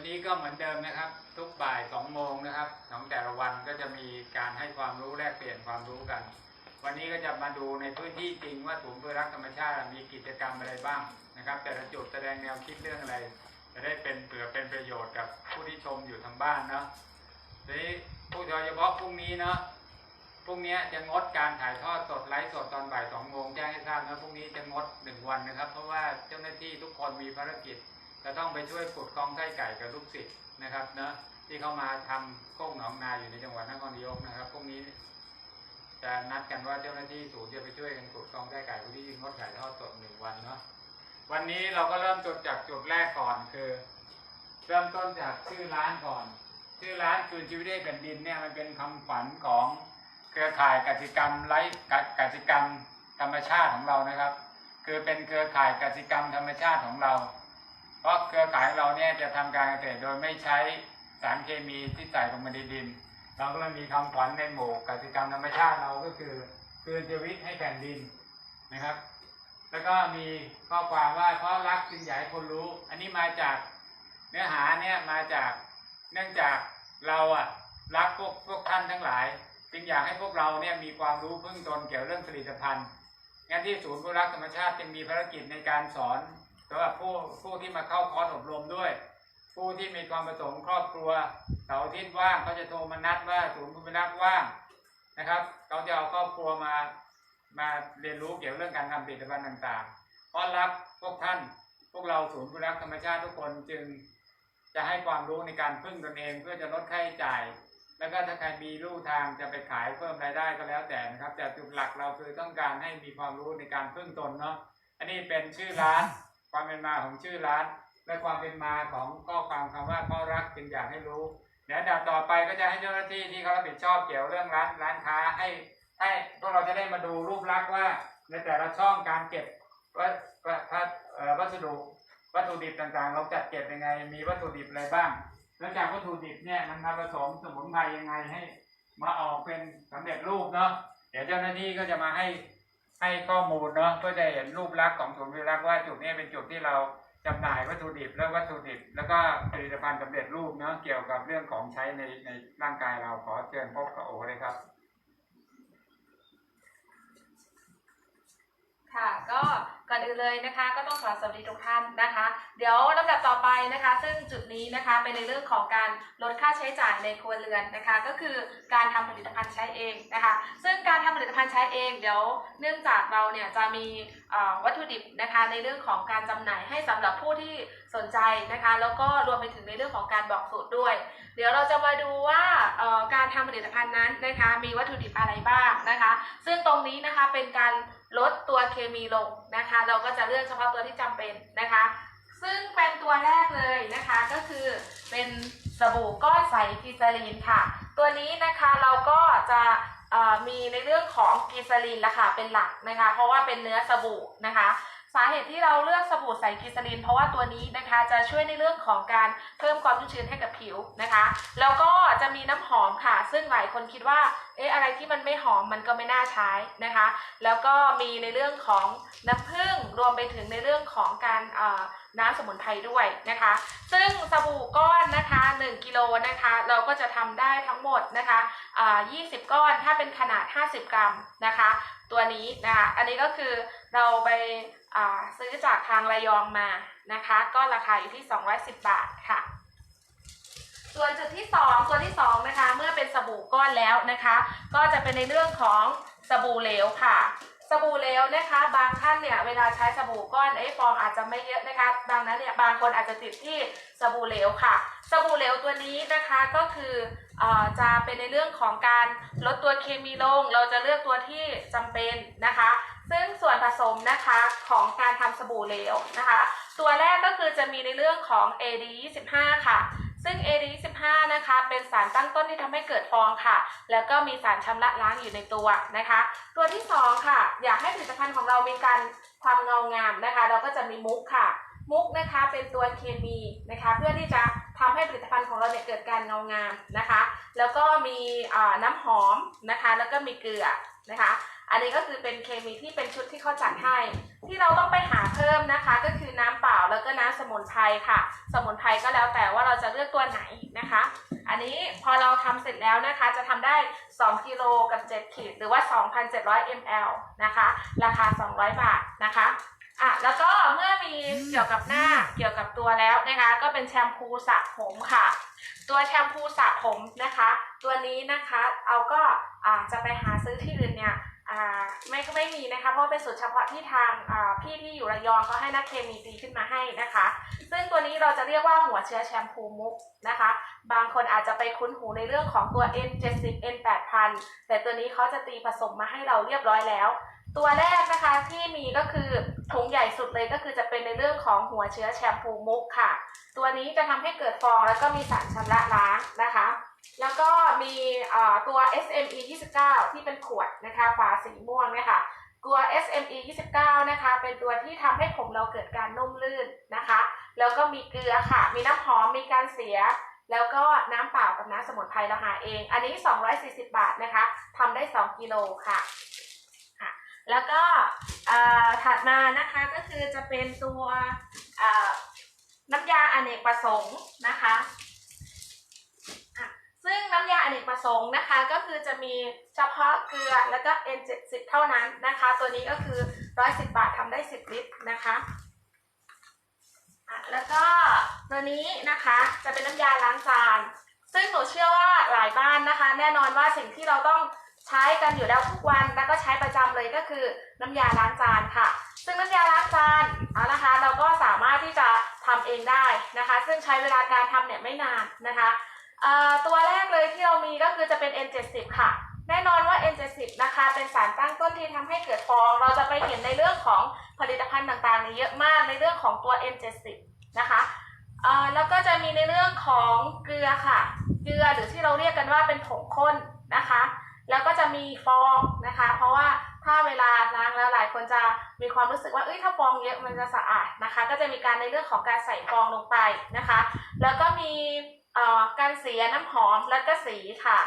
วันนี้ก็เหมือนเดิมนะครับ ทุกบ่ายสองโมงนะครับของแต่ละวันก็จะมีการให้ความรู้แลกเปลี่ยนความรู้กัน วันนี้ก็จะมาดูในพื้นที่จริงว่าศูนย์เพื่อรักธรรมชาติมีกิจกรรมอะไรบ้างนะครับ แต่ละจุดแสดงแนวคิดเรื่องอะไร จะได้เป็นเผื่อเป็นประโยชน์กับผู้ที่ชมอยู่ทางบ้านเนาะทีนี้ผู้โดยเฉพาะพรุ่งนี้เนาะพรุ่งนี้จะงดการถ่ายทอดสดไลฟ์สดตอนบ่ายสองโมงแจ้งให้ทราบนะพรุ่งนี้จะงดหนึ่งวันนะครับ เพราะว่าเจ้าหน้าที่ทุกคนมีภารกิจ จะต้องไปช่วยขุดคลองไส้ไก่กับลูกศิษย์นะครับเนาะที่เขามาทำโค้งหนองนาอยู่ในจังหวัดนครนายกนะครับพรุ่งนี้ จะนัดกันว่าเจ้าหน้าที่ศูนย์จะไปช่วยกันขุดคลองไส้ไก่ผู้ที่งดถ่ายทอดสดหนึ่งวันเนาะวันนี้เราก็เริ่มจดจากจุดแรกก่อนคือ เริ่มต้นจากชื่อร้านก่อน ชื่อร้านคืนชีวิตแผ่นดินเนี่ยมันเป็นคำขวัญของเครือข่ายกสิกรรมไร้กสิกรรมธรรมชาติของเรานะครับ คือเป็นเครือข่ายกสิกรรมธรรมชาติของเรา เพราะเครือข่ายเราเนี่ยจะทำการเกษตรโดยไม่ใช้สารเคมีที่ใส่ลงมาในดิน เราก็เลยมีคำขวัญในหมู่กสิกรรมธรรมชาติเราก็คือคืนชีวิตให้แผ่นดินนะครับ แล้วก็มีข้อความว่าเพราะรักจึงอยากให้คนรู้ อันนี้มาจากเนื้อหาเนี่ยมาจากเนื่องจากเราอะรักพวกพวกท่านทั้งหลาย จึงอยากให้พวกเราเนี่ยมีความรู้พึ่งตนเกี่ยวเรื่องผลิตภัณฑ์งั้นที่ศูนย์ผู้รักธรรมชาติจึงมีภารกิจในการสอน สำหรับผู้ผู้ที่มาเข้าคอร์สอบรมด้วย ผู้ที่มีความประสงค์ครอบครัวเสาร์อาทิตย์ว่างเขาจะโทรมานัดว่าศูนย์ผู้รักว่างนะครับเขาจะเอาครอบครัวมามาเรียนรู้เกี่ยวเรื่องการทำผลิตภัณฑ์ต่างๆเพราะรับพวกท่านพวกเราศูนย์ผู้รักธรรมชาติทุกคนจึงจะให้ความรู้ในการพึ่งตนเองเพื่อจะลดค่าใช้จ่าย แล้วก็ถ้าใครมีลู่ทางจะไปขายเพิ่มรายได้ก็แล้วแต่นะครับ แต่จุดหลักเราคือต้องการให้มีความรู้ในการพึ่งตนเนาะอันนี้เป็นชื่อร้าน ความเป็นมาของชื่อร้าน และความเป็นมาของข้อความคำว่าเพราะรักจึงอยากให้รู้เดี๋ยวดับต่อไปก็จะให้เจ้าหน้าที่ที่เขารับผิดชอบเกี่ยวเรื่องร้านร้านค้าให้ให้พวกเราจะได้มาดูรูปลักษณ์ว่า ในแต่ละช่องการเก็บวัสวัสเอ่อวัสดุวัตถุดิบต่างๆ เราจัดเก็บยังไง มีวัตถุดิบอะไรบ้างแล้วจากวัตถุดิบเนี่ยมันมาผสมสมุนไพรยังไงให้ มาออกเป็นสำเร็จรูปเนาะเดี๋ยวเจ้าหน้าที่ก็จะมาให้ ให้ข้อมูลเนาะเพื่อจะเห็นรูปลักษณ์ของศูนย์วิรักษ์ว่าจุดนี้เป็นจุดที่เราจำหน่ายวัตถุดิบและวัตถุดิบ แล้วก็ผลิตภัณฑ์สำเร็จรูปเนาะเกี่ยวกับเรื่องของใช้ในในร่างกายเราขอเชิญพบกับโอเลยครับ ค่ะก็ก่อนอื่นเลยนะคะก็ต้องขอสวัสดีทุกท่านนะคะ เดี๋ยวลำดับต่อไปนะคะ ซึ่งจุดนี้นะคะเป็นในเรื่องของการลดค่าใช้จ่ายในครัวเรือนนะคะ ก็คือการทำผลิตภัณฑ์ใช้เองนะคะ ซึ่งการทำผลิตภัณฑ์ใช้เองเดี๋ยวเนื่องจากเราเนี่ยจะมีวัตถุดิบนะคะในเรื่องของการจำหน่ายให้สำหรับผู้ที่ สนใจนะคะ แล้วก็รวมไปถึงในเรื่องของการบอกสูตรด้วย เดี๋ยวเราจะมาดูว่าการทำผลิตภัณฑ์นั้นนะคะ มีวัตถุดิบอะไรบ้างนะคะ ซึ่งตรงนี้นะคะเป็นการลดตัวเคมีลงนะคะ เราก็จะเลือกเฉพาะตัวที่จำเป็นนะคะ ซึ่งเป็นตัวแรกเลยนะคะก็คือเป็นสบู่ก้อนใสกิซาลีนค่ะ ตัวนี้นะคะเราก็จะมีในเรื่องของกิซาลีนละค่ะเป็นหลักนะคะ เพราะว่าเป็นเนื้อสบู่นะคะ สาเหตุที่เราเลือกสบู่ใสกิซลีนเพราะว่าตัวนี้นะคะจะช่วยในเรื่องของการเพิ่มความชุ่มชื้นให้กับผิวนะคะ แล้วก็จะมีน้ำหอมค่ะ ซึ่งหลายคนคิดว่าเอ๊ะอะไรที่มันไม่หอมมันก็ไม่น่าใช้นะคะ แล้วก็มีในเรื่องของน้ำผึ้งรวมไปถึงในเรื่องของการน้ำสมุนไพรด้วยนะคะ ซึ่งสบู่ก้อนนะคะ1กิโลนะคะ เราก็จะทำได้ทั้งหมดนะคะอ่า20 ก้อนถ้าเป็นขนาด 50 กรัมนะคะ ตัวนี้นะคะ อันนี้ก็คือเราไป ซื้อจากทางระยองมานะคะ ก็ราคาอยู่ที่ 210 บาทค่ะ ส่วนจุดที่ 2 ตัวที่ 2 นะคะ เมื่อเป็นสบู่ก้อนแล้วนะคะ ก็จะเป็นในเรื่องของสบู่เหลวค่ะ สบู่เหลวนะคะ บางท่านเนี่ยเวลาใช้สบู่ก้อนไอ้ฟองอาจจะไม่เยอะนะคะดังนั้นเนี่ยบางคนอาจจะติดที่สบู่เหลวค่ะ สบู่เหลวตัวนี้นะคะก็คืออจะเป็นในเรื่องของการลดตัวเคมีลง เราจะเลือกตัวที่จำเป็นนะคะ นผสมนะคะของการทำสบู่เหลวนะคะ ตัวแรกก็คือจะมีในเรื่องของ AD 25 ค่ะ ซึ่ง AD 25 นะคะ เป็นสารตั้งต้นที่ทำให้เกิดฟองค่ะ แล้วก็มีสารชำระล้างอยู่ในตัวนะคะ ตัวที่ 2 ค่ะ อยากให้ผลิตภัณฑ์ของเรามีการความเงางามนะคะ เราก็จะมีมุกค่ะ มุกนะคะเป็นตัวเคมีนะคะ เพื่อที่จะทำให้ผลิตภัณฑ์ของเราเนี่ยเกิดการเงางามนะคะ แล้วก็มีน้ำหอมนะคะ แล้วก็มีเกลือนะคะ อันนี้ก็คือเป็นเคมีที่เป็นชุดที่เขาจัดให้ ที่เราต้องไปหาเพิ่มนะคะ ก็คือน้ำเปล่าแล้วก็น้ำสมุนไพรค่ะ สมุนไพรก็แล้วแต่ว่าเราจะเลือกตัวไหนนะคะ อันนี้พอเราทำเสร็จแล้วนะคะ จะทำได้ 2กิโลกับ 7 ขีด หรือว่า 2,700 ml นะคะ ราคา 200 บาทนะคะอะแล้วก็เมื่อมีเกี่ยวกับหน้าเกี่ยวกับตัวแล้วนะคะ ก็เป็นแชมพูสระผมค่ะ ตัวแชมพูสระผมนะคะ ตัวนี้นะคะเอาก็อ่าจะไปหาซื้อที่อื่นเนี่ย ไม่ไม่มีนะคะเพราะเป็นสูตรเฉพาะที่ทางพี่ที่อยู่ระยองเขาให้นักเคมีตีขึ้นมาให้นะคะ ซึ่งตัวนี้เราจะเรียกว่าหัวเชื้อแชมพูมุกนะคะ บางคนอาจจะไปคุ้นหูในเรื่องของตัว N70 N8000 แต่ตัวนี้เขาจะตีผสมมาให้เราเรียบร้อยแล้ว ตัวแรกนะคะที่มีก็คือถุงใหญ่สุดเลยก็คือจะเป็นในเรื่องของหัวเชื้อแชมพูมุกค่ะ ตัวนี้จะทำให้เกิดฟองแล้วก็มีสารชำระล้างนะคะ แล้วก็มีตัว SME 29 ที่เป็นขวดนะคะฝาสีม่วงเนี่ยค่ะตัว SME 29 นะคะ เป็นตัวที่ทำให้ผมเราเกิดการนุ่มลื่นนะคะ แล้วก็มีเกลือค่ะ มีน้ำหอม มีการเสีย แล้วก็น้ำเปล่ากับน้ำสมุนไพรเราหาเอง อันนี้ 240 บาทนะคะทำได้ 2 กิโลค่ะแล้วก็ถัดมานะคะก็คือจะเป็นตัวน้ำยาอเนกประสงค์นะคะซึ่งน้ำยาอเนกประ สงค์นะคะก็คือจะมีเฉพาะเกลือแล้วก็ N70 เท่านั้นนะคะ ตัวนี้ก็คือ 110 บาททำได้ 10 ลิตรนะคะอะแล้วก็ตัวนี้นะคะจะเป็นน้ำยาล้างจาน ซึ่งหนูเชื่อว่าหลายบ้านนะคะ แน่นอนว่าสิ่งที่เราต้องใช้กันอยู่แล้วทุกวันแล้วก็ใช้ประจำเลยก็คือน้ำยาล้างจานค่ะ ซึ่งน้ำยาล้างจานเอานะคะ เราก็สามารถที่จะทำเองได้นะคะ ซึ่งใช้เวลาการทำเนี่ยไม่นานนะคะ ตัวแรกเลยที่เรามีก็คือจะเป็น N70 ค่ะ แน่นอนว่า N70 นะคะ เป็นสารตั้งต้นที่ทำให้เกิดฟอง เราจะไปเห็นในเรื่องของผลิตภัณฑ์ต่างๆนี่เยอะมากในเรื่องของตัว N70 นะคะแล้วก็จะมีในเรื่องของเกลือค่ะ เกลือหรือที่เราเรียกกันว่าเป็นผงข้นนะคะ แล้วก็จะมีฟองนะคะ เพราะว่าถ้าเวลาล้างแล้วหลายคนจะมีความรู้สึกว่าเอ้ยถ้าฟองเยอะมันจะสะอาดนะคะ ก็จะมีการในเรื่องของการใส่ฟองลงไปนะคะ แล้วก็มี การเสียน้ำหอมแล้วก็สีค่ะ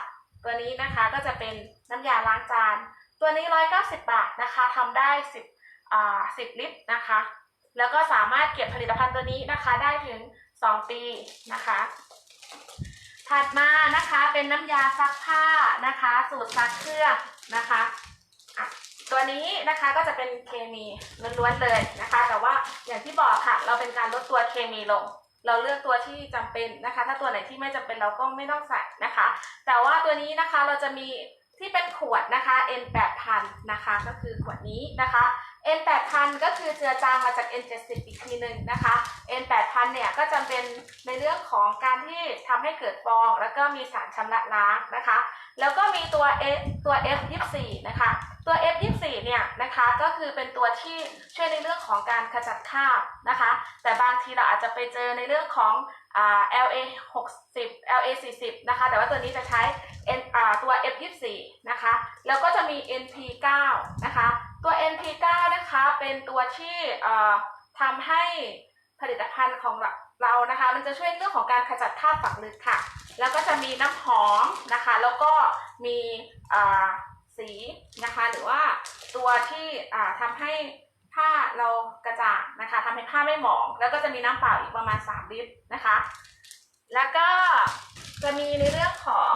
ตัวนี้นะคะก็จะเป็นน้ำยาล้างจาน ตัวนี้ 190 บาทนะคะทำได้ 10อ่า10 ลิตรนะคะ แล้วก็สามารถเก็บผลิตภัณฑ์ตัวนี้นะคะได้ถึง 2 ปีนะคะ ถัดมานะคะเป็นน้ำยาซักผ้านะคะ สูตรซักเครื่องนะคะะตัวนี้นะคะก็จะเป็นเคมีล้วนๆเลยนะคะ แต่ว่าอย่างที่บอกค่ะ เราเป็นการลดตัวเคมีลง เราเลือกตัวที่จำเป็นนะคะ ถ้าตัวไหนที่ไม่จำเป็นเราก็ไม่ต้องใส่นะคะ แต่ว่าตัวนี้นะคะเราจะมีที่เป็นขวดนะคะ N 8000นะคะ ก็คือขวดนี้นะคะ N 8000ก็คือเจือจางมาจาก N 70อีกทีหนึ่งนะคะ N 8000เนี่ยก็จะเป็นในเรื่องของการที่ทำให้เกิดฟอง แล้วก็มีสารชำระล้างนะคะแล้วก็มีตัว F ตัว F 24 นะคะ ตัว F 24 เนี่ยนะคะก็คือเป็นตัวที่ช่วยในเรื่องของการขจัดคราบนะคะ แต่บางทีเราอาจจะไปเจอในเรื่องของอ่า LA 60 LA 40นะคะ แต่ว่าตัวนี้จะใช้ N อ่าตัว F 24 นะคะ แล้วก็จะมี NP 9 นะคะ ตัว NP 9 นะคะเป็นตัวที่อ่อทำให้ผลิตภัณฑ์ของ เรานะคะ มันจะช่วยเรื่องของการขจัดคราบฝังลึกค่ะ แล้วก็จะมีน้ำหอมนะคะ แล้วก็มีอ่าสีนะคะ หรือว่าตัวที่อ่าทำให้ผ้าเรากระจ่างนะคะทำให้ผ้าไม่หมอง แล้วก็จะมีน้ำเปล่าอีกประมาณ 3 ลิตรนะคะ แล้วก็จะมีในเรื่องของ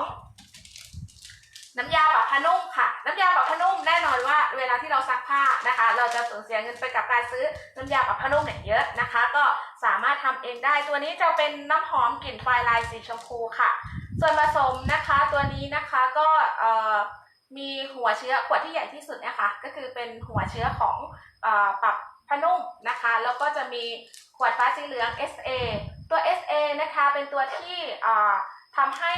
น้ำยาปรับผ้านุ่มค่ะ น้ำยาปรับผ้านุ่มแน่นอนว่า เวลาที่เราซักผ้านะคะ เราจะสูญเสียเงินไปกับการซื้อน้ำยาปรับผ้านุ่มเนี่ยเยอะนะคะ ก็ สามารถทำเองได้ ตัวนี้จะเป็นน้ำหอมกลิ่นไฟลายสีชมพูค่ะ ส่วนผสมนะคะตัวนี้นะคะก็มีหัวเชื้อขวดที่ใหญ่ที่สุดนะคะ ก็คือเป็นหัวเชื้อของอปรับผนุ่มนะคะ แล้วก็จะมีขวดฟ้าสีเหลือง SA ตัว SA นะคะเป็นตัวที่ทำให้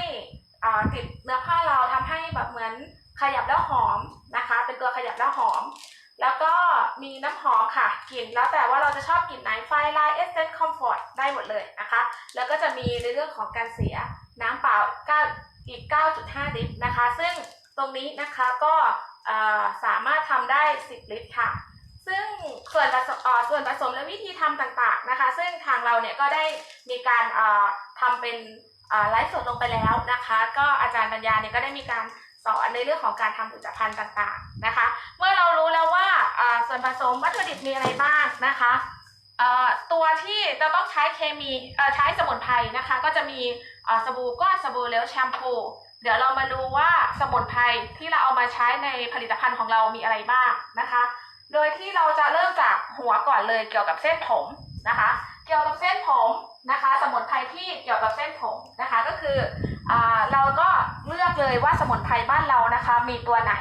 ติดเนื้อผ้าเราทำให้แบบเหมือนขยับแล้วหอมนะคะ เป็นตัวขยับแล้วหอม แล้วก็มีน้ำหอมค่ะกลิ่นแล้วแต่ว่าเราจะชอบกลิ่นไหนไฟลายเอสเซนต์คอมฟอร์ตได้หมดเลยนะคะ แล้วก็จะมีในเรื่องของการเสียน้ำเปล่า9อีก 9.5 ลิตรนะคะ ซึ่งตรงนี้นะคะก็สามารถทำได้ 10 ลิตรค่ะ ซึ่งส่วนผสมส่วนผสมและวิธีทำต่างๆนะคะ ซึ่งทางเราเนี่ยก็ได้มีการทำเป็นไลฟ์สดลงไปแล้วนะคะ ก็อาจารย์ปัญญาเนี่ยก็ได้มีการ สอนในเรื่องของการทำผลิตภัณฑ์ต่างๆนะคะ เมื่อเรารู้แล้วว่าส่วนผสมวัตถุดิบมีอะไรบ้างนะคะตัวที่จะต้องใช้เคมีใช้สมุนไพรนะคะ ก็จะมีสบู่ก้อนสบู่เหลวแชมพูเดี๋ยวเรามาดูว่าสมุนไพรที่เราเอามาใช้ในผลิตภัณฑ์ของเรามีอะไรบ้างนะคะ โดยที่เราจะเริ่มจากหัวก่อนเลยเกี่ยวกับเส้นผมนะคะ เกี่ยวกับเส้นผมนะคะ สมุนไพรที่เกี่ยวกับเส้นผมนะคะ ก็คือ เราก็เลือกเลยว่าสมุนไพรบ้านเรานะคะ มีตัวไหน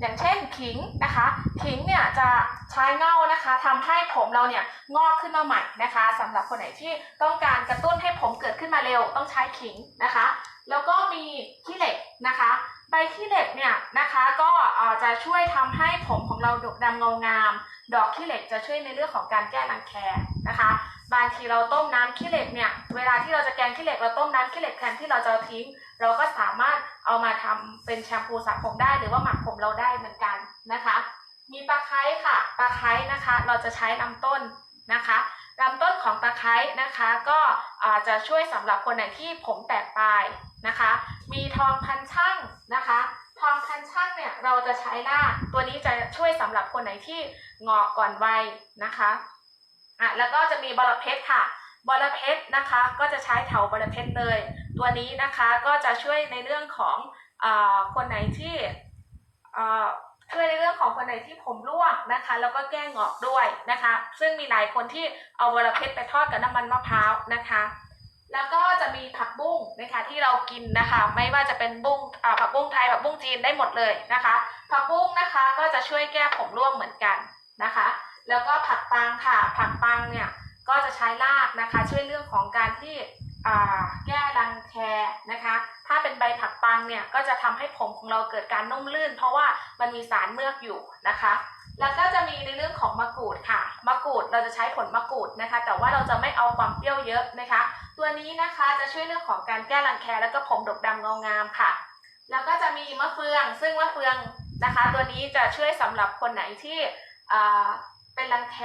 อย่างเช่นขิงนะคะ ขิงเนี่ยจะใช้เง่านะคะทำให้ผมเราเนี่ยงอกขึ้นมาใหม่นะคะสำหรับคนไหนที่ต้องการกระตุ้นให้ผมเกิดขึ้นมาเร็วต้องใช้ขิงนะคะ แล้วก็มีขี้เหล็กนะคะใบขี้เหล็กเนี่ยนะคะก็จะช่วยทำให้ผมของเราดกดำเงางาม ดอกขี้เหล็กจะช่วยในเรื่องของการแก้รังแคนะคะ บางทีเราต้มน้ำขี้เหล็กเนี่ยเวลาที่เราจะแกงขี้เหล็กเราต้มน้ำขี้เหล็กแทนที่เราจะทิ้ง เราก็สามารถเอามาทำเป็นแชมพูสระผมได้ หรือว่าหมักผมเราได้เหมือนกันนะคะ มีตะไคร้ค่ะตะไคร้นะคะ เราจะใช้ลำต้นนะคะลำต้นของตะไคร้นะคะก็จะช่วยสำหรับคนไหนที่ผมแตกปลายนะคะ มีทองพันช่างนะคะ ทองพันช่างเนี่ยเราจะใช้ราตัวนี้จะช่วยสำหรับคนไหนที่งอกก่อนวัยนะคะ อะแล้วก็จะมีบอระเพ็ดค่ะบอระเพ็ดนะคะก็จะใช้เถาบอระเพ็ดเลย ตัวนี้นะคะก็จะช่วยในเรื่องของอคนไหนที่ช่วยในเรื่องของคนไหนที่ผมร่วงนะคะ แล้วก็แก้งอกด้วยนะคะ ซึ่งมีหลายคนที่เอาบอระเพ็ดไปทอดกับน้ำมันมะพร้าวนะคะแล้วก็จะมีผักบุ้งนะคะที่เรากินนะคะ ไม่ว่าจะเป็นบุ้งผักบุ้งไทยผักบุ้งจีนได้หมดเลยนะคะ ผักบุ้งนะคะก็จะช่วยแก้ผมร่วงเหมือนกันนะคะ แล้วก็ผักปังค่ะ ผักปังเนี่ยก็จะใช้รากนะคะ ช่วยเรื่องของการที่แก้รังแคนะคะ ถ้าเป็นใบผักปังเนี่ยก็จะทำให้ผมของเราเกิดการนุ่มลื่น เพราะว่ามันมีสารเมือกอยู่นะคะ แล้วก็จะมีในเรื่องของมะกรูดค่ะมะกรูดเราจะใช้ผลมะกรูดนะคะ แต่ว่าเราจะไม่เอาความเปรี้ยวเยอะนะคะ ตัวนี้นะคะจะช่วยเรื่องของการแก้รังแคแล้วก็ผมดกดำเงางามค่ะ แล้วก็จะมีมะเฟือง ซึ่งมะเฟืองนะคะ ตัวนี้จะช่วยสำหรับคนไหนที่ เป็นรังแค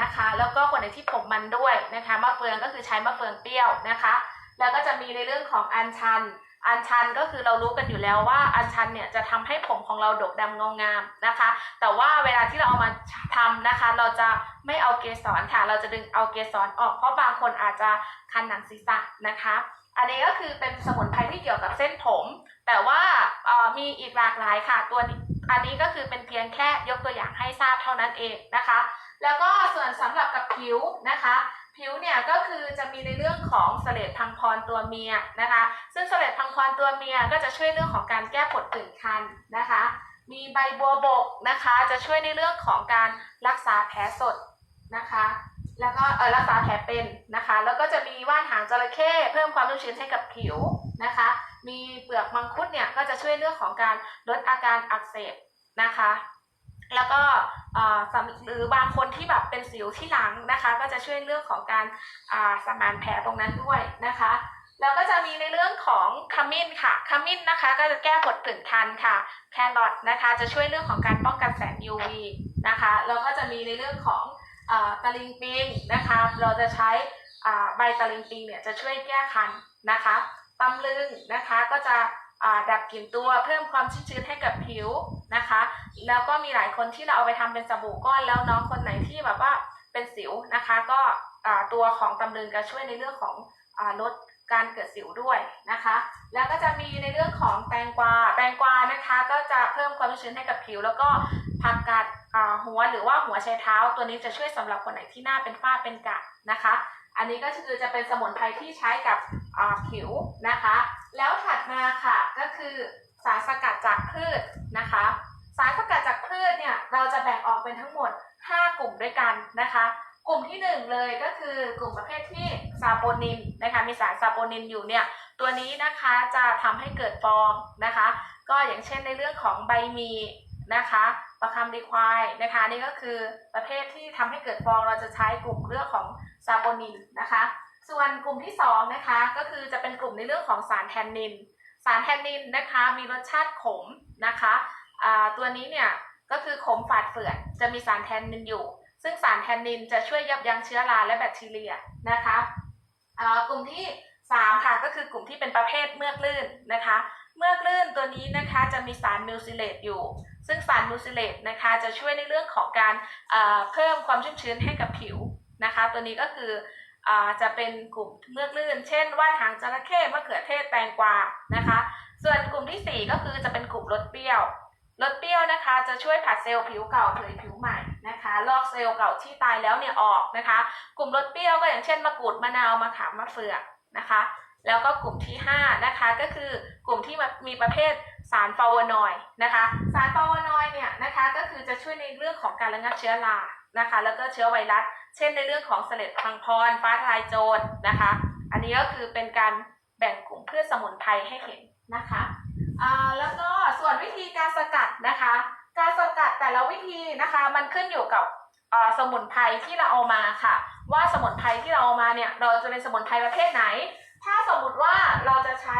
นะคะ แล้วก็คนไหนที่ผมมันด้วยนะคะมะเฟืองก็คือใช้มะเฟืองเปรี้ยวนะคะ แล้วก็จะมีในเรื่องของอัญชัน อัญชันก็คือเรารู้กันอยู่แล้วว่าอัญชันเนี่ยจะทำให้ผมของเราดกดำเงางามนะคะ แต่ว่าเวลาที่เราเอามาทำนะคะ เราจะไม่เอาเกสรค่ะเราจะดึงเอาเกสรออกเพราะบางคนอาจจะคันหนังศีรษะนะคะอันนี้ก็คือเป็นสมุนไพรที่เกี่ยวกับเส้นผม แต่ว่ามีอีกหลากหลายค่ะตัวนี้ อันนี้ก็คือเป็นเพียงแค่ยกตัวอย่างให้ทราบเท่านั้นเองนะคะ แล้วก็ส่วนสำหรับกับผิวนะคะ ผิวเนี่ยก็คือจะมีในเรื่องของเสลดพังพรตัวเมียนะคะ ซึ่งเสลดพังพรตัวเมียก็จะช่วยเรื่องของการแก้ผดผื่นคันนะคะ มีใบบัวบกนะคะ จะช่วยในเรื่องของการรักษาแผลสดนะคะแล้วก็เออรักษาแผลเป็นนะคะ แล้วก็จะมีว่านหางจระเข้เพิ่มความนุ่มชื้นให้กับผิวนะคะ มีเปลือกมังคุดเนี่ยก็จะช่วยเรื่องของการลดอาการอักเสบนะคะ แล้วก็หรือบางคนที่แบบเป็นสิวที่หลังนะคะ ก็จะช่วยเรื่องของการสมานแผลตรงนั้นด้วยนะคะแล้วก็จะมีในเรื่องของขมิ้นค่ะขมิ้นนะคะ ก็จะแก้ผดผื่นคันค่ะ แครอทนะคะ จะช่วยเรื่องของการป้องกันแสง UV นะคะแล้วก็จะมีในเรื่องของอตะลิงปิงนะคะ เราจะใช้ใบตะลิงปิงเนี่ยจะช่วยแก้คันนะคะ ตำลึงนะคะก็จะดับกลิ่นตัวเพิ่มความชุ่มชื้นให้กับผิวนะคะ แล้วก็มีหลายคนที่เราเอาไปทำเป็นสบู่ก้อนแล้วน้องคนไหนที่แบบว่าเป็นสิวนะคะ ก็ตัวของตำลึงจะช่วยในเรื่องของอลดการเกิดสิวด้วยนะคะ แล้วก็จะมีในเรื่องของแตงกวา แตงกวานะคะก็จะเพิ่มความชุ่มชื้นให้กับผิว แล้วก็ผักกาดหัวหรือว่าหัวไชเท้า ตัวนี้จะช่วยสำหรับคนไหนที่หน้าเป็นฝ้าเป็นกระนะคะ อันนี้ก็คือจะเป็นสมุนไพรที่ใช้กับผิว นะคะ แล้วถัดมาค่ะก็คือสารสกัดจากพืชนะคะ สารสกัดจากพืชเนี่ยเราจะแบ่งออกเป็นทั้งหมด 5 กลุ่มด้วยกันนะคะ กลุ่มที่ 1 เลยก็คือกลุ่มประเภทที่ซาโปนินนะคะมีสารซาโปนินอยู่เนี่ยตัวนี้นะคะจะทำให้เกิดฟองนะคะ ก็อย่างเช่นในเรื่องของใบมีนะคะประคำดีควายนะคะนี่ก็คือประเภทที่ทำให้เกิดฟองเราจะใช้กลุ่มเรื่องของซาโปนินนะคะ ส่วนกลุ่มที่2นะคะก็คือจะเป็นกลุ่มในเรื่องของสารแทนนิน สารแทนนินนะคะมีรสชาติขมนะคะตัวนี้เนี่ยก็คือขมฝาดเฟือนจะมีสารแทนนินอยู่ ซึ่งสารแทนนินจะช่วยยับยั้งเชื้อราและแบคทีเรียนะคะกลุ่มที่3ค่ะก็คือกลุ่มที่เป็นประเภทเมือกลื่นนะคะเมือกลื่นตัวนี้นะคะจะมีสารมิวซิเลตอยู่ ซึ่งสารมิวซิเลตนะคะจะช่วยในเรื่องของการเพิ่มความชุ่มชื้นให้กับผิวนะคะ ตัวนี้ก็คือ จะเป็นกลุ่มเมือกลื่น เช่นว่านหางจระเข้มะเขือเทศแตงกวานะคะ ส่วนกลุ่มทีสี่ 4 ก็คือจะเป็นกลุ่มรสเปรี้ยวรสเปรี้ยวนะคะจะช่วยผัดเซลล์ผิวเก่าเผยผิวใหม่นะคะลอกเซลล์เก่าที่ตายแล้วเนี่ยออกนะคะ กลุ่มรสเปรี้ยวก็อย่างเช่นมะกรูดมะนาวมะขามมะเฟืองนะคะ แล้วก็กลุ่มที่5นะคะก็คือกลุ่มที่มีประเภทสารฟลาโวนอยด์นะคะ สารฟลาโวนอยด์เนี่ยนะคะก็คือจะช่วยในเรื่องของการระงับเชื้อรา นะคะ แล้วก็เชื้อไวรัส เช่นในเรื่องของเสลดพังพร ฟ้าทลายโจรนะคะ อันนี้ก็คือเป็นการแบ่งกลุ่มพืชสมุนไพรให้เห็นนะคะแล้วก็ส่วนวิธีการสกัดนะคะ การสกัดแต่ละวิธีนะคะ มันขึ้นอยู่กับสมุนไพรที่เราเอามาค่ะ ว่าสมุนไพรที่เราเอามาเนี่ยเราจะเป็นสมุนไพรประเภทไหน ถ้าสมมติว่าเราจะใช้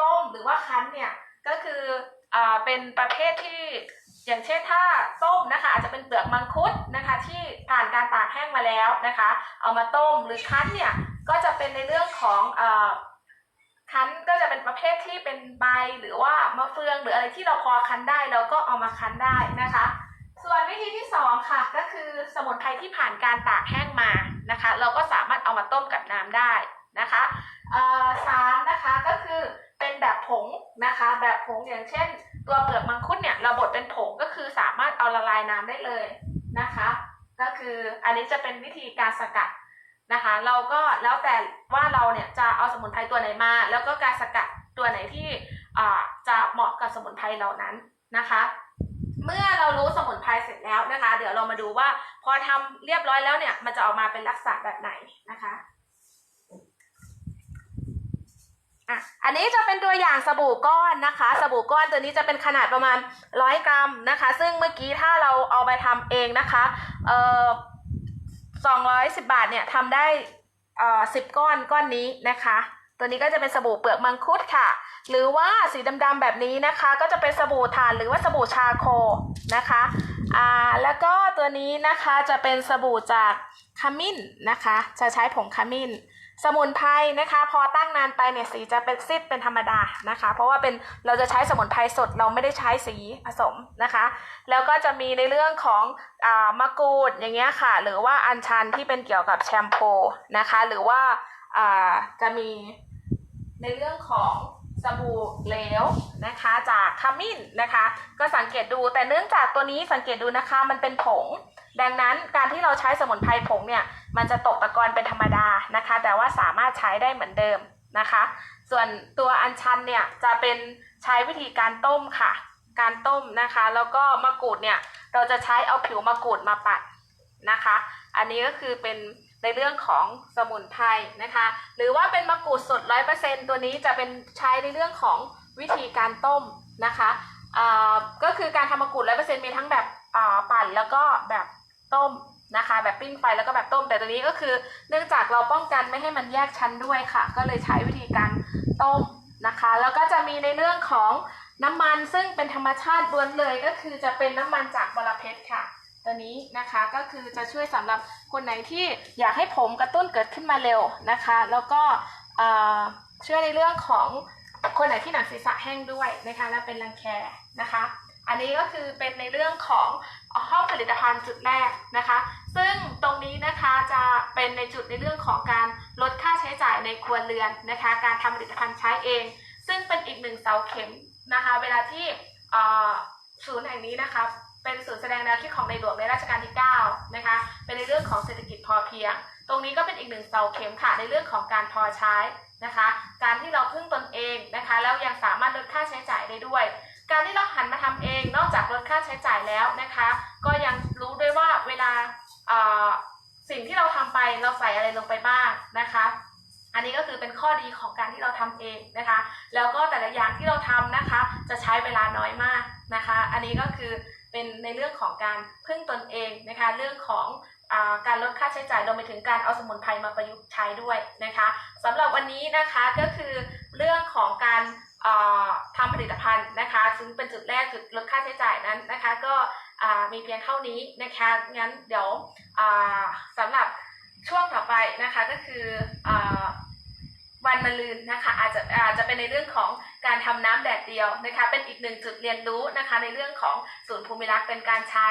ต้มหรือว่าคั้นเนี่ยก็คืออเป็นประเภทที่ อย่างเช่นถ้าต้มนะคะอาจจะเป็นเปลือกมังคุดนะคะ ที่ผ่านการตากแห้งมาแล้วนะคะ เอามาต้มหรือคั้นเนี่ยก็จะเป็นในเรื่องของอคั้นก็จะเป็นประเภทที่เป็นใบหรือว่ามะเฟืองหรืออะไรที่เราพอคั้นได้เราก็เอามาคั้นได้นะคะ ส่วนวิธีที่สองค่ะก็คือสมุนไพรที่ผ่านการตากแห้งมานะคะ เราก็สามารถเอามาต้มกับน้ำได้นะคะสามนะคะก็คือ เป็นแบบผงนะคะ แบบผงอย่างเช่น ตัวเปลือกมังคุดเนี่ยเราบดเป็นผงก็คือสามารถเอาละลายน้ำได้เลยนะคะ ก็คืออันนี้จะเป็นวิธีการสกัดนะคะ เราก็แล้วแต่ว่าเราเนี่ยจะเอาสมุนไพรตัวไหนมา แล้วก็การสกัดตัวไหนที่จะเหมาะกับสมุนไพรเหล่านั้นนะคะ เมื่อเรารู้สมุนไพรเสร็จแล้วนะคะ เดี๋ยวเรามาดูว่าพอทำเรียบร้อยแล้วเนี่ยมันจะออกมาเป็นลักษณะแบบไหนนะคะ อะ อันนี้จะเป็นตัวอย่างสบู่ก้อนนะคะ สบู่ก้อนตัวนี้จะเป็นขนาดประมาณ100กรัมนะคะ ซึ่งเมื่อกี้ถ้าเราเอาไปทำเองนะคะ เอ่อ210บบาทเนี่ยทำได้เอ่อ10ก้อนก้อนนี้นะคะ ตัวนี้ก็จะเป็นสบู่เปลือกมังคุดค่ะ หรือว่าสีดำๆแบบนี้นะคะ ก็จะเป็นสบู่ถ่านหรือว่าสบู่ชาโคนะคะ อ่า แล้วก็ตัวนี้นะคะจะเป็นสบู่จากขมิ้นนะคะ จะใช้ผงขมิ้น สมุนไพรนะคะ พอตั้งนานไปเนี่ยสีจะเป็นซีดเป็นธรรมดานะคะ เพราะว่าเป็นเราจะใช้สมุนไพรสดเราไม่ได้ใช้สีผสมนะคะ แล้วก็จะมีในเรื่องของอามะกรูดอย่างเงี้ยค่ะ หรือว่าอัญชันที่เป็นเกี่ยวกับแชมพูนะคะ หรือว่าอ่าจะมีในเรื่องของ สบู่เหลวนะคะจากขมิ้นนะคะ ก็สังเกตดูแต่เนื่องจากตัวนี้สังเกตดูนะคะมันเป็นผง ดังนั้นการที่เราใช้สมุนไพรผงเนี่ยมันจะตกตะกอนเป็นธรรมดานะคะ แต่ว่าสามารถใช้ได้เหมือนเดิมนะคะ ส่วนตัวอัญชันเนี่ยจะเป็นใช้วิธีการต้มค่ะ การต้มนะคะ แล้วก็มะกรูดเนี่ยเราจะใช้เอาผิวมะกรูดมาปัดนะคะ อันนี้ก็คือเป็น ในเรื่องของสมุนไพรนะคะ หรือว่าเป็นมะกรูดสดร้อยเปอร์เซ็นตัวนี้จะเป็นใช้ในเรื่องของวิธีการต้มนะคะก็คือการทำมะกรูดร้อยเปอร์เซ็นมีทั้งแบบปั่นแล้วก็แบบต้มนะคะแบบปิ้งไฟแล้วก็แบบต้มแต่ตัวนี้ก็คือ เนื่องจากเราป้องกันไม่ให้มันแยกชั้นด้วยค่ะ ก็เลยใช้วิธีการต้มนะคะ แล้วก็จะมีในเรื่องของน้ำมันซึ่งเป็นธรรมชาติล้วนเลยก็คือจะเป็นน้ำมันจากบรเพชรค่ะ ตัวนี้นะคะก็คือจะช่วยสำหรับคนไหนที่อยากให้ผมกระตุ้นเกิดขึ้นมาเร็วนะคะ แล้วก็ช่วยในเรื่องของคนไหนที่หนังศีรษะแห้งด้วยนะคะและเป็นรังแคนะคะ อันนี้ก็คือเป็นในเรื่องของห้องผลิตภัณฑ์จุดแรกนะคะ ซึ่งตรงนี้นะคะจะเป็นในจุดในเรื่องของการลดค่าใช้จ่ายในครัวเรือนนะคะ การทำผลิตภัณฑ์ใช้เอง ซึ่งเป็นอีกหนึ่งเสาเข็มนะคะ เวลาที่ศูนย์แห่งนี้นะคะ เป็นศูนย์แสดงแนวคิดของในหลวงในรัชกาลที่9นะคะ เป็นในเรื่องของเศรษฐกิจพอเพียง ตรงนี้ก็เป็นอีกหนึ่งเสาเข็มค่ะในเรื่องของการพอใช้นะคะ การที่เราพึ่งตนเองนะคะแล้วยังสามารถลดค่าใช้จ่ายได้ด้วย การที่เราหันมาทำเองนอกจากลดค่าใช้จ่ายแล้วนะคะ ก็ยังรู้ด้วยว่าเวลาสิ่งที่เราทำไปเราใส่อะไรลงไปบ้างนะคะอันนี้ก็คือเป็นข้อดีของการที่เราทำเองนะคะ แล้วก็แต่ละอย่างที่เราทำนะคะ จะใช้เวลาน้อยมากนะคะ อันนี้ก็คือ เป็นในเรื่องของการพึ่งตนเองนะคะ เรื่องของอการลดค่าใช้จ่ายรวมไปถึงการเอาสมุนไพรมาประยุกต์ใช้ด้วยนะคะสำหรับวันนี้นะคะก็คือเรื่องของการทำผลิตภัณฑ์นะคะ ซึ่งเป็นจุดแรกจุดลดค่าใช้จ่ายนั้นนะคะ ก็มีเพียงเท่านี้นะคะงั้นเดี๋ยวอ่าสำหรับช่วงต่อไปนะคะก็คืออวันมะรืนนะคะอาจจะอาจจะเป็นในเรื่องของ การทำน้ำแดดเดียวนะคะเป็นอีกหนึ่งจุดเรียนรู้นะคะในเรื่องของศูนย์ภูมิรักษ์เป็นการใช้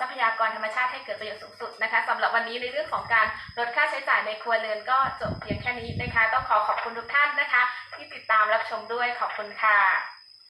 ทรัพยากรธรรมชาติให้เกิดประโยชน์สูงสุดนะคะสำหรับวันนี้ในเรื่องของการลดค่าใช้จ่ายในครัวเรือนก็จบเพียงแค่นี้นะคะ ต้องขอขอบคุณทุกท่านนะคะ ที่ติดตามรับชมด้วยขอบคุณค่ะ